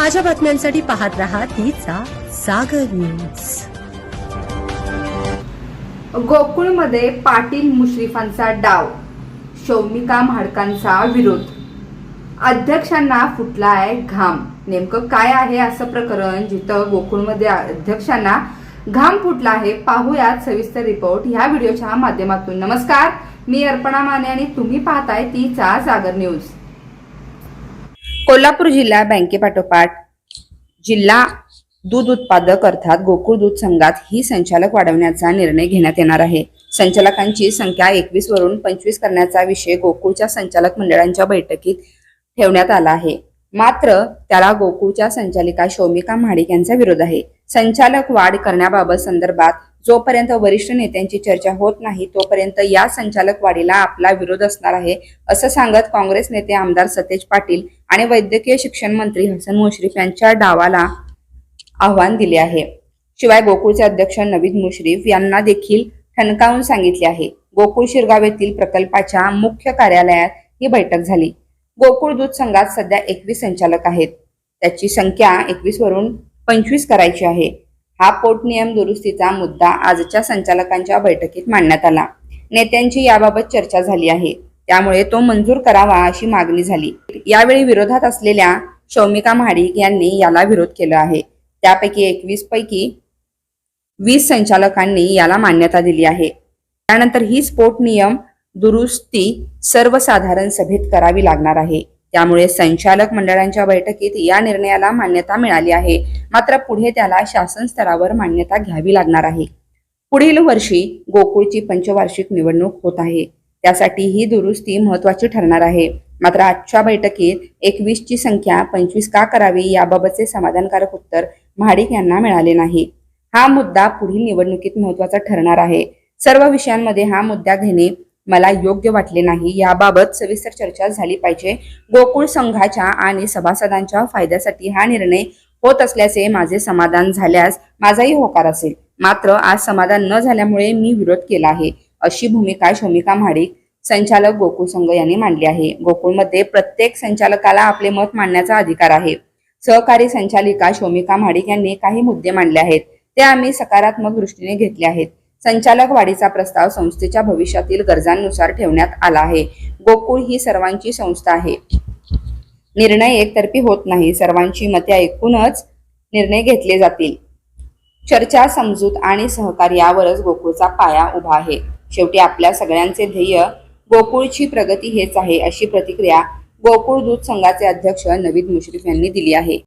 ताज्या बातम्यांसाठी पाहत रहा तिचा सागर न्यूज. गोकुळमध्ये पाटील मुश्रीफांचा डाव शौमिका म्हाडकांचा विरोध. अध्यक्षांना फुटला आहे घाम. नेमकं काय आहे असं प्रकरण जिथं गोकुळमध्ये अध्यक्षांना घाम फुटला आहे पाहूयात सविस्तर रिपोर्ट ह्या व्हिडिओच्या माध्यमातून. नमस्कार मी अर्पणा माने आणि तुम्ही पाहताय तीचा जागर न्यूज. कोल्हापूर जिल्हा बँकेपाठोपाठ जिल्हा दूध उत्पादक अर्थात गोकुळ दूध संघात ही संचालक वाढवण्याचा निर्णय घेण्यात येणार आहे. संचालकांची संख्या एकवीस वरून पंचवीस करण्याचा विषय गोकुळच्या संचालक मंडळांच्या बैठकीत ठेवण्यात आला आहे. मात्र त्याला गोकुळच्या संचालिका शौमिका महाडिक यांचा विरोध आहे. संचालक वाढ करण्याबाबत संदर्भात जोपर्यंत वरिष्ठ नेत्यांची चर्चा होत नाही तोपर्यंत या संचालक वाढीला आपला विरोध असणार आहे असं सांगत काँग्रेस नेते आमदार सतेज पाटील आणि वैद्यकीय शिक्षण मंत्री हसन मुश्रीफ यांच्या डावाला आव्हान दिले आहे. शिवाय गोकुळचे अध्यक्ष नवीद मुश्रीफ यांना देखील ठणकावून सांगितले आहे. गोकुळ शिरगाव येथील प्रकल्पाच्या मुख्य कार्यालयात ही बैठक झाली. गोकुळ दूध संघात सध्या एकवीस संचालक आहेत. त्याची संख्या एकवीस वरून पंचवीस करायची आहे. हा पोटनियम दुरुस्तीचा मुद्दा आजच्या संचालकांच्या बैठकीत मांडण्यात आला. नेत्यांची याबाबत चर्चा झाली आहे. त्यामुळे तो मंजूर करावा अशी मागणी झाली. यावेळी विरोधात असलेल्या शौमिका महाडिक यांनी याला विरोध केला आहे. त्यापैकी एकवीस पैकी वीस संचालकांनी याला मान्यता दिली आहे. त्यानंतर ही स्पोट नियम दुरुस्ती सर्वसाधारण सभेत करावी लागणार आहे. त्यामुळे संचालक मंडळांच्या बैठकीत या निर्णयाला मान्यता मिळाली आहे. मात्र पुढे त्याला शासन स्तरावर मान्यता घ्यावी लागणार आहे. पुढील वर्षी गोकुळची पंचवार्षिक निवडणूक होत आहे. त्यासाठी ही दुरुस्ती महत्वाची ठरणार आहे. मात्र आजच्या बैठकीत एकवीस ची संख्या पंचवीस का करावी याबाबतचे समाधानकारक उत्तर महाडिक यांना मिळाले नाही. हा मुद्दा पुढील निवडणुकीत महत्त्वाचा ठरणार आहे. सर्व विषयांमध्ये हा मुद्दा घेणे मला योग्य वाटले नाही. याबाबत सविस्तर चर्चा झाली पाहिजे. गोकुळ संघाच्या आणि सभासदांच्या फायद्यासाठी हा निर्णय होत असल्याचे माझे समाधान झाल्यास माझाही होकार असेल. मात्र आज समाधान न झाल्यामुळे मी विरोध केला आहे. अशी भूमिका शोमिका महाडिक संचालक गोकुळ संघ यांनी मांडली आहे. गोकुळमध्ये प्रत्येक संचालकाला आपले मत मांडण्याचा अधिकार आहे. सहकारी संचालिका शोमिका महाडिक यांनी काही मुद्दे मांडले आहेत. ते आम्ही सकारात्मक दृष्टीने घेतले आहेत. संचालक वाढीचा प्रस्ताव संस्थेच्या भविष्यातील गरजांनुसार ठेवण्यात आला आहे. गोकुळ ही सर्वांची संस्था आहे. निर्णय एकतर्फी होत नाही. सर्वांची मते ऐकूनच निर्णय घेतले जातील. चर्चा समजूत आणि सहकार यावरच गोकुळचा पाया उभा आहे. शेवटी आपल्या सगळ्यांचे ध्येय गोकुळची प्रगती हेच आहे अशी प्रतिक्रिया गोकुळ दूध संघाचे अध्यक्ष नवीद मुश्रीफ यांनी दिली आहे.